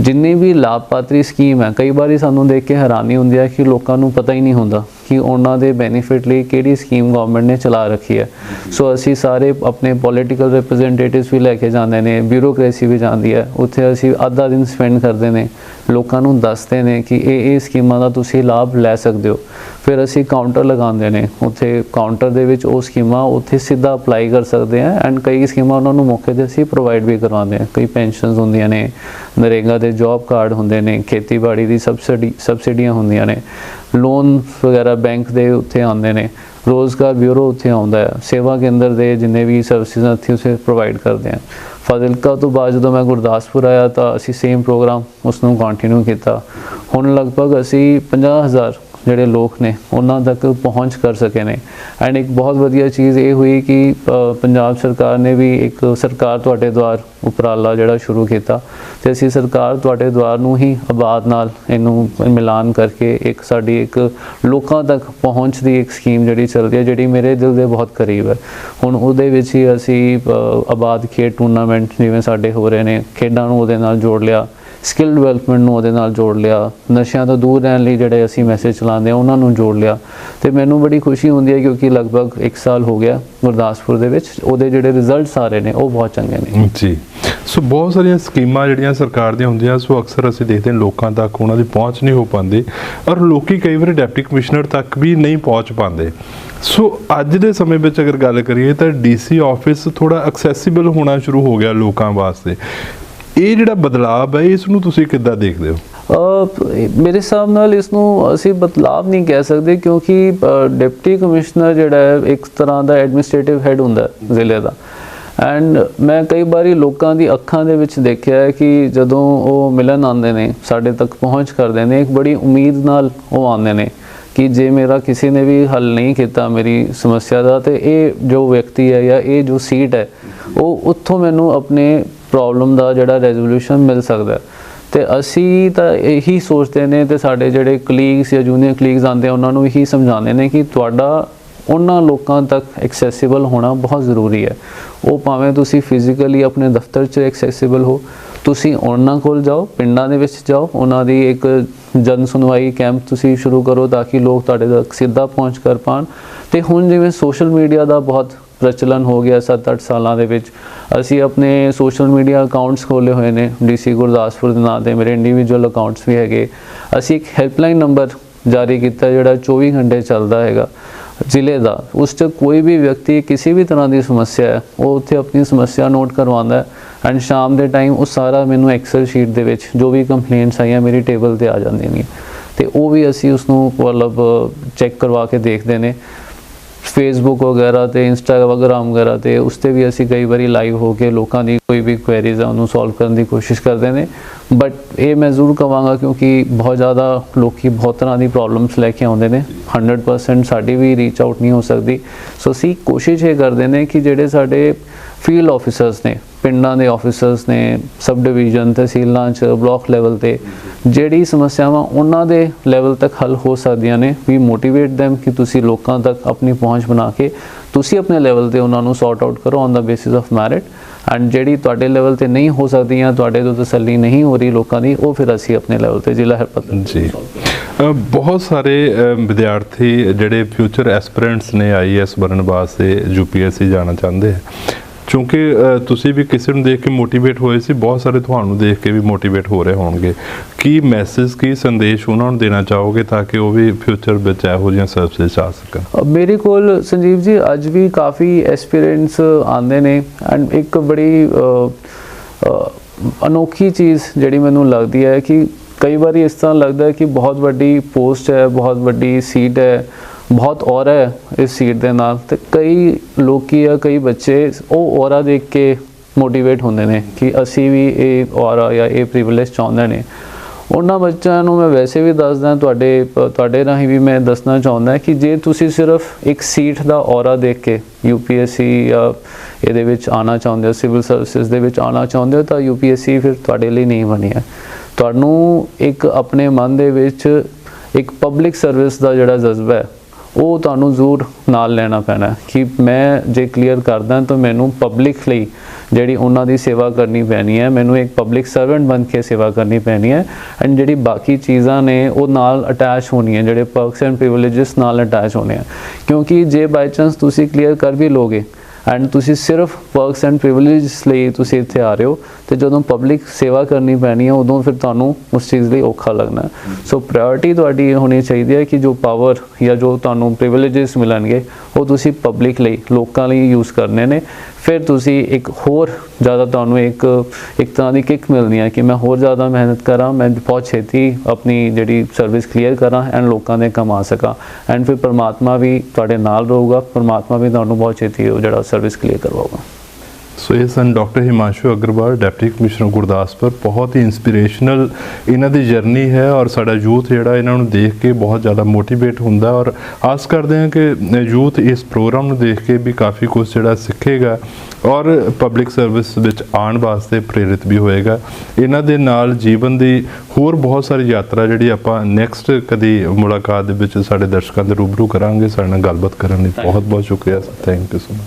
ਜਿੰਨੀ ਵੀ ਲਾਭਪਾਤਰੀ ਸਕੀਮ ਹੈ, ਕਈ ਵਾਰੀ ਸਾਨੂੰ ਦੇਖ ਕੇ ਹੈਰਾਨੀ ਹੁੰਦੀ ਹੈ ਕਿ ਲੋਕਾਂ ਨੂੰ ਪਤਾ ਹੀ ਨਹੀਂ ਹੁੰਦਾ। ਕਿ ਉਹਨਾਂ ਦੇ ਬੈਨੀਫਿਟ ਲਈ ਕਿਹੜੀ ਸਕੀਮ ਗਵਰਨਮੈਂਟ ਨੇ ਚਲਾ ਰੱਖੀ ਹੈ। ਸੋ ਅਸੀਂ ਸਾਰੇ ਆਪਣੇ ਪੋਲੀਟੀਕਲ ਰਿਪਰੈਜ਼ੈਂਟੇਟਿਵਸ ਵੀ ਲੈ ਕੇ ਜਾਂਦੇ ਨੇ ਬਿਊਰੋਕ੍ਰੇਸੀ ਵੀ ਜਾਂਦੀ ਹੈ। ਉੱਥੇ ਅਸੀਂ ਅੱਧਾ ਦਿਨ ਸਪੈਂਡ ਕਰਦੇ ਨੇ। ਲੋਕਾਂ ਨੂੰ ਦੱਸਦੇ ਨੇ ਕਿ ਇਹ ਇਹ ਸਕੀਮਾਂ ਦਾ ਤੁਸੀਂ ਲਾਭ ਲੈ ਸਕਦੇ ਹੋ। ਫਿਰ ਅਸੀਂ ਕਾਊਂਟਰ ਲਗਾਉਂਦੇ ਨੇ। ਉੱਥੇ ਕਾਊਂਟਰ ਦੇ ਵਿੱਚ ਉਹ ਸਕੀਮਾਂ ਉੱਥੇ ਸਿੱਧਾ ਅਪਲਾਈ ਕਰ ਸਕਦੇ ਆ ਐਂਡ ਕਈ ਸਕੀਮਾਂ ਉਹਨਾਂ ਨੂੰ ਮੌਕੇ ਤੇ ਅਸੀਂ ਪ੍ਰੋਵਾਈਡ ਵੀ ਕਰਵਾਉਂਦੇ ਆ। ਕਈ ਪੈਨਸ਼ਨਸ ਹੁੰਦੀਆਂ ਨੇ, ਨਰੇਗਾ ਦੇ ਜੌਬ ਕਾਰਡ ਹੁੰਦੇ ਨੇ, ਖੇਤੀਬਾੜੀ ਦੀ ਸਬਸਿਡੀ ਸਬਸਿਡੀਆਂ ਹੁੰਦੀਆਂ ਨੇ। ਲੋਨ ਵਗੈਰਾ ਬੈਂਕ ਦੇ ਉੱਥੇ ਆਉਂਦੇ ਨੇ। ਰੋਜ਼ਗਾਰ ਬਿਊਰੋ ਉੱਥੇ ਆਉਂਦਾ ਹੈ। ਸੇਵਾ ਕੇਂਦਰ ਦੇ ਜਿੰਨੇ ਵੀ ਸਰਵਿਸਿਜ਼ ਉੱਥੇ ਉਸੇ ਪ੍ਰੋਵਾਈਡ ਕਰਦੇ ਆ ਫਾਜ਼ਿਲਕਾ ਤੋਂ ਬਾਅਦ ਜਦੋਂ ਮੈਂ ਗੁਰਦਾਸਪੁਰ ਆਇਆ ਤਾਂ ਅਸੀਂ ਸੇਮ ਪ੍ਰੋਗਰਾਮ ਉਸ ਨੂੰ ਕੰਟੀਨਿਊ ਕੀਤਾ। ਹੁਣ ਲਗਭਗ ਅਸੀਂ 50000 ਜਿਹੜੇ ਲੋਕ ਨੇ, ਉਹਨਾਂ ਤੱਕ ਪਹੁੰਚ ਕਰ ਸਕੇ ਨੇ। ਐਂਡ ਇੱਕ ਬਹੁਤ ਵਧੀਆ ਚੀਜ਼ ਇਹ ਹੋਈ ਕਿ ਪੰਜਾਬ ਸਰਕਾਰ ਨੇ ਵੀ ਇੱਕ ਸਰਕਾਰ ਤੁਹਾਡੇ ਦੁਆਰ ਉਪਰਾਲਾ ਜਿਹੜਾ ਸ਼ੁਰੂ ਕੀਤਾ ਤੇ ਅਸੀਂ ਸਰਕਾਰ ਤੁਹਾਡੇ ਦੁਆਰ ਨੂੰ ਹੀ ਆਬਾਦ ਨਾਲ ਇਹਨੂੰ ਮਿਲਾਨ ਕਰਕੇ ਇੱਕ ਸਾਡੀ ਇੱਕ ਲੋਕਾਂ ਤੱਕ ਪਹੁੰਚ ਦੀ ਇੱਕ ਸਕੀਮ ਜਿਹੜੀ ਚੱਲਦੀ ਹੈ, ਜਿਹੜੀ ਮੇਰੇ ਦਿਲ ਦੇ ਬਹੁਤ ਕਰੀਬ ਹੈ। ਹੁਣ ਉਹਦੇ ਵਿੱਚ ਹੀ ਅਸੀਂ ਆਬਾਦ ਖੇਡ ਟੂਰਨਾਮੈਂਟ ਜਿਵੇਂ ਸਾਡੇ ਹੋ ਰਹੇ ਨੇ, ਖੇਡਾਂ ਨੂੰ ਉਹਦੇ ਨਾਲ ਜੋੜ ਲਿਆ। ਸਕਿੱਲ ਡਿਵੈਲਪਮੈਂਟ ਨੂੰ ਉਹਦੇ ਨਾਲ ਜੋੜ ਲਿਆ, ਨਸ਼ਿਆਂ ਤੋਂ ਦੂਰ ਰਹਿਣ ਲਈ ਜਿਹੜੇ ਅਸੀਂ ਮੈਸੇਜ ਚਲਾਉਂਦੇ ਆ ਉਹਨਾਂ ਨੂੰ ਜੋੜ ਲਿਆ। ਤੇ ਮੈਨੂੰ ਬੜੀ ਖੁਸ਼ੀ ਹੁੰਦੀ ਹੈ ਕਿਉਂਕਿ ਲਗਭਗ 1 ਸਾਲ ਹੋ ਗਿਆ ਗੁਰਦਾਸਪੁਰ ਦੇ ਵਿੱਚ, ਉਹਦੇ ਜਿਹੜੇ ਰਿਜ਼ਲਟਸ ਆ ਰਹੇ ਨੇ, ਉਹ ਬਹੁਤ ਚੰਗੇ ਨੇ। ਜੀ। ਸੋ ਬਹੁਤ ਸਾਰੀਆਂ ਸਕੀਮਾਂ ਜਿਹੜੀਆਂ ਸਰਕਾਰ ਦੀਆਂ ਹੁੰਦੀਆਂ, ਸੋ ਅਕਸਰ ਅਸੀਂ ਦੇਖਦੇ ਹਾਂ ਲੋਕਾਂ ਤੱਕ ਉਹਨਾਂ ਦੀ ਪਹੁੰਚ ਨਹੀਂ ਹੋ ਪਾਉਂਦੀ ਔਰ ਲੋਕੀ ਕਈ ਵਾਰੀ ਡਿਪਟੀ ਕਮਿਸ਼ਨਰ ਤੱਕ ਵੀ ਨਹੀਂ ਪਹੁੰਚ ਪਾਉਂਦੇ। ਸੋ ਅੱਜ ਦੇ ਸਮੇਂ ਵਿੱਚ ਅਗਰ ਗੱਲ ਕਰੀਏ ਤਾਂ ਡੀਸੀ ਆਫਿਸ ਥੋੜਾ ਐਕਸੈਸਿਬਲ ਹੋਣਾ ਸ਼ੁਰੂ ਹੋ ਗਿਆ ਲੋਕਾਂ ਵਾਸਤੇ। ਇਹ ਜਿਹੜਾ ਬਦਲਾਅ ਹੈ, ਇਸ ਨੂੰ ਤੁਸੀਂ ਕਿੱਦਾਂ ਦੇਖਦੇ ਹੋ? ਮੇਰੇ ਹਿਸਾਬ ਨਾਲ ਇਸ ਨੂੰ ਅਸੀਂ ਬਦਲਾਵ ਨਹੀਂ ਕਹਿ ਸਕਦੇ ਕਿਉਂਕਿ ਡਿਪਟੀ ਕਮਿਸ਼ਨਰ ਜਿਹੜਾ ਹੈ, ਇੱਕ ਤਰ੍ਹਾਂ ਦਾ ਐਡਮਿਨਿਸਟ੍ਰੇਟਿਵ ਹੈਡ ਹੁੰਦਾ ਜ਼ਿਲ੍ਹੇ ਦਾ। ਐਂਡ ਮੈਂ ਕਈ ਵਾਰੀ ਲੋਕਾਂ ਦੀ ਅੱਖਾਂ ਦੇ ਵਿੱਚ ਦੇਖਿਆ ਹੈ ਕਿ ਜਦੋਂ ਉਹ ਮਿਲਣ ਆਉਂਦੇ ਨੇ, ਸਾਡੇ ਤੱਕ ਪਹੁੰਚ ਕਰਦੇ ਨੇ, ਇੱਕ ਬੜੀ ਉਮੀਦ ਨਾਲ ਉਹ ਆਉਂਦੇ ਨੇ। ਕਿ ਜੇ ਮੇਰਾ ਕਿਸੇ ਨੇ ਵੀ ਹੱਲ ਨਹੀਂ ਕੀਤਾ ਮੇਰੀ ਸਮੱਸਿਆ ਦਾ, ਤੇ ਇਹ ਜੋ ਵਿਅਕਤੀ ਹੈ ਜਾਂ ਇਹ ਜੋ ਸੀਟ ਹੈ, ਉਹ ਉੱਥੋਂ ਮੈਨੂੰ ਆਪਣੇ ਪ੍ਰੋਬਲਮ ਦਾ ਜਿਹੜਾ ਰੈਜ਼ੋਲੂਸ਼ਨ ਮਿਲ ਸਕਦਾ ਹੈ। ਤੇ ਅਸੀਂ ਤਾਂ ਇਹੀ ਸੋਚਦੇ ਨੇ ਤੇ ਸਾਡੇ ਜਿਹੜੇ ਕਲੀਗਸ ਜਾਂ ਜੂਨੀਅਰ ਕਲੀਗਸ ਆਉਂਦੇ ਆ, ਉਹਨਾਂ ਨੂੰ ਇਹੀ ਸਮਝਾਉਂਦੇ ਨੇ ਕਿ ਤੁਹਾਡਾ ਉਹਨਾਂ ਲੋਕਾਂ ਤੱਕ ਐਕਸੈਸਿਬਲ ਹੋਣਾ ਬਹੁਤ ਜ਼ਰੂਰੀ ਹੈ। ਉਹ ਭਾਵੇਂ ਤੁਸੀਂ ਫਿਜ਼ੀਕਲੀ ਆਪਣੇ ਦਫ਼ਤਰ 'ਚ ਐਕਸੈਸਿਬਲ ਹੋ ਤੁਸੀਂ ਉਹਨਾਂ ਕੋਲ ਜਾਓ, ਪਿੰਡਾਂ ਦੇ ਵਿੱਚ ਜਾਓ, ਉਹਨਾਂ ਦੀ ਇੱਕ ਜਨ ਸੁਣਵਾਈ ਕੈਂਪ ਤੁਸੀਂ ਸ਼ੁਰੂ ਕਰੋ ਤਾਂ ਕਿ ਲੋਕ ਤੁਹਾਡੇ ਤੱਕ ਸਿੱਧਾ ਪਹੁੰਚ ਕਰ ਪਾਣ। ਤੇ ਹੁਣ ਜਿਵੇਂ ਸੋਸ਼ਲ ਮੀਡੀਆ ਦਾ ਬਹੁਤ ਪ੍ਰਚਲਨ ਹੋ ਗਿਆ 7-8 ਸਾਲਾਂ ਦੇ ਵਿੱਚ, ਅਸੀਂ ਆਪਣੇ ਸੋਸ਼ਲ ਮੀਡੀਆ ਅਕਾਊਂਟਸ ਖੋਲੇ ਹੋਏ ਨੇ, ਡੀਸੀ ਗੁਰਦਾਸਪੁਰ ਦੇ ਨਾਂ ਤੇ, ਮੇਰੇ ਇੰਡੀਵਿਜੂਅਲ ਅਕਾਊਂਟਸ ਵੀ ਹੈਗੇ। ਅਸੀਂ ਇੱਕ ਹੈਲਪਲਾਈਨ ਨੰਬਰ ਜਾਰੀ ਕੀਤਾ ਜਿਹੜਾ 24 ਘੰਟੇ ਚੱਲਦਾ ਹੈਗਾ। ਜ਼ਿਲ੍ਹੇ ਦਾ। ਉਸ 'ਚ ਕੋਈ ਵੀ ਵਿਅਕਤੀ ਕਿਸੇ ਵੀ ਤਰ੍ਹਾਂ ਦੀ ਸਮੱਸਿਆ ਹੈ, ਉਹ ਉੱਥੇ ਆਪਣੀ ਸਮੱਸਿਆ ਨੋਟ ਕਰਵਾਉਂਦਾ ਹੈ ਐਂਡ ਸ਼ਾਮ ਦੇ ਟਾਈਮ ਉਹ ਸਾਰਾ ਮੈਨੂੰ ਐਕਸਲ ਸ਼ੀਟ ਦੇ ਵਿੱਚ ਜੋ ਵੀ ਕੰਪਲੇਂਟਸ ਆਈਆਂ ਮੇਰੀ ਟੇਬਲ ਤੇ ਆ ਜਾਂਦੀਆਂ ਨੇ। ਤੇ ਉਹ ਵੀ ਅਸੀਂ ਉਸ ਨੂੰ ਮਤਲਬ ਚੈੱਕ ਕਰਵਾ ਕੇ ਦੇਖਦੇ ਨੇ। ਫੇਸਬੁੱਕ ਵਗੈਰਾ ਤੇ ਇੰਸਟਾਗ੍ਰਾਮ ਵਗੈਰਾ ਤੇ ਉਸ ਤੇ ਵੀ ਅਸੀਂ ਕਈ ਵਾਰੀ ਲਾਈਵ ਹੋ ਕੇ ਲੋਕਾਂ ਦੀ ਕੋਈ ਵੀ ਕੁਐਰੀਜ਼ ਆ ਉਹਨੂੰ ਸੋਲਵ ਕਰਨ ਦੀ ਕੋਸ਼ਿਸ਼ ਕਰਦੇ ਨੇ। ਬਟ ਇਹ ਮੈਂ ਜ਼ਰੂਰ ਕਵਾਂਗਾ ਕਿਉਂਕਿ ਬਹੁਤ ਜ਼ਿਆਦਾ ਲੋਕੀ ਬਹੁਤ ਤਰ੍ਹਾਂ ਦੀ ਪ੍ਰੋਬਲਮਸ ਲੈ ਕੇ ਆਉਂਦੇ ਨੇ। 100% ਸਾਡੀ ਵੀ ਰੀਚ ਆਊਟ ਨਹੀਂ ਹੋ ਸਕਦੀ। ਸੋ ਅਸੀਂ ਕੋਸ਼ਿਸ਼ ਇਹ ਕਰਦੇ ਨੇ ਕਿ ਜਿਹੜੇ ਸਾਡੇ ਫੀਲਡ ਆਫੀਸਰਸ ਨੇ, ਪਿੰਡਾਂ ਦੇ ਆਫੀਸਰਸ ਨੇ ਸਬ ਡਿਵੀਜ਼ਨ ਤਹਿਸੀਲਾਂ 'ਚ ਬਲਾਕ ਲੈਵਲ ਤੇ ਜਿਹੜੀ ਸਮੱਸਿਆਵਾਂ ਉਹਨਾਂ ਦੇ ਲੈਵਲ ਤੱਕ ਹੱਲ ਹੋ ਸਕਦੀਆਂ ਨੇ ਵੀ ਮੋਟੀਵੇਟ them ਕਿ ਤੁਸੀਂ ਲੋਕਾਂ ਤੱਕ ਆਪਣੀ ਪਹੁੰਚ ਬਣਾ ਕੇ ਤੁਸੀਂ ਆਪਣੇ ਲੈਵਲ ਤੇ ਉਹਨਾਂ ਨੂੰ ਸੌਰਟ ਆਊਟ ਕਰੋ on the basis of merit and ਜਿਹੜੀ ਤੁਹਾਡੇ ਲੈਵਲ ਤੇ ਨਹੀਂ ਹੋ ਸਕਦੀਆਂ, ਤੁਹਾਡੇ ਤੋਂ ਤਸੱਲੀ ਨਹੀਂ ਹੋ ਰਹੀ ਲੋਕਾਂ ਦੀ, ਉਹ ਫਿਰ ਅਸੀਂ ਆਪਣੇ ਲੈਵਲ ਤੇ ਜ਼ਿਲ੍ਹਾ ਹੈ ਜੀ। ਬਹੁਤ ਸਾਰੇ ਵਿਦਿਆਰਥੀ ਜਿਹੜੇ ਫਿਊਚਰ ਐਸਪੀਰੈਂਟਸ ਨੇ ਆਈਐਸ ਬਣਨ ਵਾਸਤੇ ਯੂਪੀਐਸਸੀ ਜਾਣਾ ਚਾਹੁੰਦੇ ਆ। ਕਿਉਂਕਿ ਤੁਸੀਂ ਵੀ ਕਿਸੇ ਨੂੰ ਦੇਖ ਕੇ ਮੋਟੀਵੇਟ ਹੋਏ ਸੀ, ਬਹੁਤ ਸਾਰੇ ਤੁਹਾਨੂੰ ਦੇਖ ਕੇ ਵੀ ਮੋਟੀਵੇਟ ਹੋ ਰਹੇ ਹੋਣਗੇ। ਕੀ ਮੈਸੇਜ ਕੀ ਸੰਦੇਸ਼ ਉਹਨਾਂ ਨੂੰ ਦੇਣਾ ਚਾਹੋਗੇ ਤਾਂ ਕਿ ਉਹ ਵੀ ਫਿਊਚਰ ਵਿੱਚ ਇਹੋ ਜਿਹੀਆਂ ਸਰਵਿਸ ਆ ਸਕਣ? ਮੇਰੇ ਕੋਲ ਸੰਜੀਵ ਜੀ, ਅੱਜ ਵੀ ਕਾਫੀ ਐਸਪੀਰੈਂਟਸ ਆਉਂਦੇ ਨੇ ਐਂਡ ਇੱਕ ਬੜੀ ਅਨੋਖੀ ਚੀਜ਼ ਜਿਹੜੀ ਮੈਨੂੰ ਲੱਗਦੀ ਹੈ ਕਿ ਕਈ ਵਾਰੀ ਇਸ ਤਰ੍ਹਾਂ ਲੱਗਦਾ ਹੈ ਕਿ ਬਹੁਤ ਵੱਡੀ ਪੋਸਟ ਹੈ, ਬਹੁਤ ਵੱਡੀ ਸੀਟ ਹੈ ਬਹੁਤ ਔਰਾ ਹੈ ਇਸ ਸੀਟ ਦੇ ਨਾਲ ਤੇ ਕਈ ਲੋਕੀ ਆ, ਕਈ ਬੱਚੇ ਉਹ ਔਰਾ ਦੇਖ ਕੇ ਮੋਟੀਵੇਟ ਹੁੰਦੇ ਨੇ ਕਿ ਅਸੀਂ ਵੀ ਇਹ ਔਰਾ ਜਾਂ ਇਹ ਪ੍ਰਿਵਿਲੇਜ ਚਾਹੁੰਦੇ ਨੇ। ਉਹਨਾਂ ਬੱਚਿਆਂ ਨੂੰ ਮੈਂ ਵੈਸੇ ਵੀ ਦੱਸਦਾ ਤੁਹਾਡੇ ਤੁਹਾਡੇ ਰਾਹੀਂ ਵੀ ਮੈਂ ਦੱਸਣਾ ਚਾਹੁੰਦਾ ਕਿ ਜੇ ਤੁਸੀਂ ਸਿਰਫ ਇੱਕ ਸੀਟ ਦਾ ਔਰਾ ਦੇਖ ਕੇ ਯੂਪੀਐਸਸੀ ਜਾਂ ਇਹਦੇ ਵਿੱਚ ਆਣਾ ਚਾਹੁੰਦੇ ਹੋ ਸਿਵਲ ਸਰਵਿਸਿਜ਼ ਦੇ ਵਿੱਚ ਆਣਾ ਚਾਹੁੰਦੇ ਹੋ, ਤਾਂ ਯੂਪੀਐਸਸੀ ਫਿਰ ਤੁਹਾਡੇ ਲਈ ਨਹੀਂ ਬਣੀ ਹੈ। ਤੁਹਾਨੂੰ ਇੱਕ ਆਪਣੇ ਮਨ ਦੇ ਵਿੱਚ ਇੱਕ ਪਬਲਿਕ ਸਰਵਿਸ ਦਾ ਜਿਹੜਾ ਜਜ਼ਬਾ ਹੈ ਉਹ ਤੁਹਾਨੂੰ ਜ਼ਰੂਰ ਨਾਲ ਲੈਣਾ ਪੈਣਾ ਕਿ ਮੈਂ ਜੇ ਕਲੀਅਰ ਕਰਦਾ ਤਾਂ ਮੈਨੂੰ ਪਬਲਿਕ ਲਈ ਜਿਹੜੀ ਉਹਨਾਂ ਦੀ ਸੇਵਾ ਕਰਨੀ ਪੈਣੀ ਹੈ, ਮੈਨੂੰ ਇੱਕ ਪਬਲਿਕ ਸਰਵੈਂਟ ਬਣ ਕੇ ਸੇਵਾ ਕਰਨੀ ਪੈਣੀ ਹੈ ਐਂਡ ਜਿਹੜੀ ਬਾਕੀ ਚੀਜ਼ਾਂ ਨੇ ਉਹ ਨਾਲ ਅਟੈਚ ਹੋਣੀ ਹੈ ਜਿਹੜੇ ਪਰਕਸ ਐਂਡ ਪ੍ਰਿਵਿਲੇजेस ਨਾਲ ਅਟੈਚ ਹੋਣੇ ਆ। ਕਿਉਂਕਿ ਜੇ ਬਾਈ ਚਾਂਸ ਤੁਸੀਂ ਕਲੀਅਰ ਕਰ ਵੀ ਲੋਗੇ ਐਂਡ ਤੁਸੀਂ ਸਿਰਫ ਪਰਕਸ ਐਂਡ ਪ੍ਰਿਵਿਲੇਜਸ ਲਈ ਤੁਸੀਂ ਇੱਥੇ ਆ ਰਹੇ ਹੋ ਤੇ ਜਦੋਂ ਪਬਲਿਕ ਸੇਵਾ ਕਰਨੀ ਪੈਣੀ ਹੈ ਉਦੋਂ ਫਿਰ ਤੁਹਾਨੂੰ ਉਸ ਚੀਜ਼ ਲਈ ਔਖਾ ਲੱਗਣਾ। ਸੋ ਪ੍ਰਾਇੋਰਟੀ ਤੁਹਾਡੀ ਇਹ ਹੋਣੀ ਚਾਹੀਦੀ ਹੈ ਕਿ ਜੋ ਪਾਵਰ ਜਾਂ ਜੋ ਤੁਹਾਨੂੰ ਪ੍ਰਿਵਿਲੇजेस ਮਿਲਣਗੇ, ਉਹ ਤੁਸੀਂ ਪਬਲਿਕ ਲਈ, ਲੋਕਾਂ ਲਈ ਯੂਜ਼ ਕਰਨੇ ਨੇ। ਫਿਰ ਤੁਸੀਂ ਇੱਕ ਹੋਰ ਜ਼ਿਆਦਾ ਤੁਹਾਨੂੰ ਇੱਕ ਇੱਕ ਤਰ੍ਹਾਂ ਦੀ ਕਿੱਕ ਮਿਲਣੀ ਹੈ ਕਿ ਮੈਂ ਹੋਰ ਜ਼ਿਆਦਾ ਮਿਹਨਤ ਕਰਾਂ, ਮੈਂ ਬਹੁਤ ਛੇਤੀ ਆਪਣੀ ਜਿਹੜੀ ਸਰਵਿਸ ਕਲੀਅਰ ਕਰਾਂ ਐਂਡ ਲੋਕਾਂ ਦੇ ਕੰਮ ਆ ਸਕਾਂ। ਐਂਡ ਫਿਰ ਪਰਮਾਤਮਾ ਵੀ ਤੁਹਾਡੇ ਨਾਲ ਰਹੂਗਾ, ਪਰਮਾਤਮਾ ਵੀ ਤੁਹਾਨੂੰ ਬਹੁਤ ਛੇਤੀ ਉਹ ਜਿਹੜਾ ਸਰਵਿਸ ਕਲੀਅਰ ਕਰਵਾਊਗਾ। ਸੋ ਇਹ ਸਨ doctor Himanshu Agarwal deputy commissioner Gurdaspur. ਬਹੁਤ ਹੀ ਇਨਸਪੀਰੇਸ਼ਨਲ ਇਹਨਾਂ ਦੀ ਜਰਨੀ ਹੈ ਔਰ ਸਾਡਾ ਯੂਥ ਜਿਹੜਾ ਇਹਨਾਂ ਨੂੰ ਦੇਖ ਕੇ ਬਹੁਤ ਜ਼ਿਆਦਾ ਮੋਟੀਵੇਟ ਹੁੰਦਾ ਔਰ ਆਸ ਕਰਦੇ ਹਾਂ ਕਿ ਯੂਥ ਇਸ ਪ੍ਰੋਗਰਾਮ ਨੂੰ ਦੇਖ ਕੇ ਵੀ ਕਾਫੀ ਕੁਝ ਜਿਹੜਾ ਸਿੱਖੇਗਾ ਔਰ ਪਬਲਿਕ ਸਰਵਿਸ ਵਿੱਚ ਆਉਣ ਵਾਸਤੇ ਪ੍ਰੇਰਿਤ ਵੀ ਹੋਏਗਾ। ਇਹਨਾਂ ਦੇ ਨਾਲ ਜੀਵਨ ਦੀ ਹੋਰ ਬਹੁਤ ਸਾਰੀ ਯਾਤਰਾ ਜਿਹੜੀ ਆਪਾਂ ਨੈਕਸਟ ਕਦੀ ਮੁਲਾਕਾਤ ਦੇ ਵਿੱਚ ਸਾਡੇ ਦਰਸ਼ਕਾਂ ਦੇ ਰੂਬਰੂ ਕਰਾਂਗੇ। ਸਾਡੇ ਨਾਲ ਗੱਲਬਾਤ ਕਰਨ ਲਈ ਬਹੁਤ ਬਹੁਤ ਸ਼ੁਕਰੀਆ। Thank you so much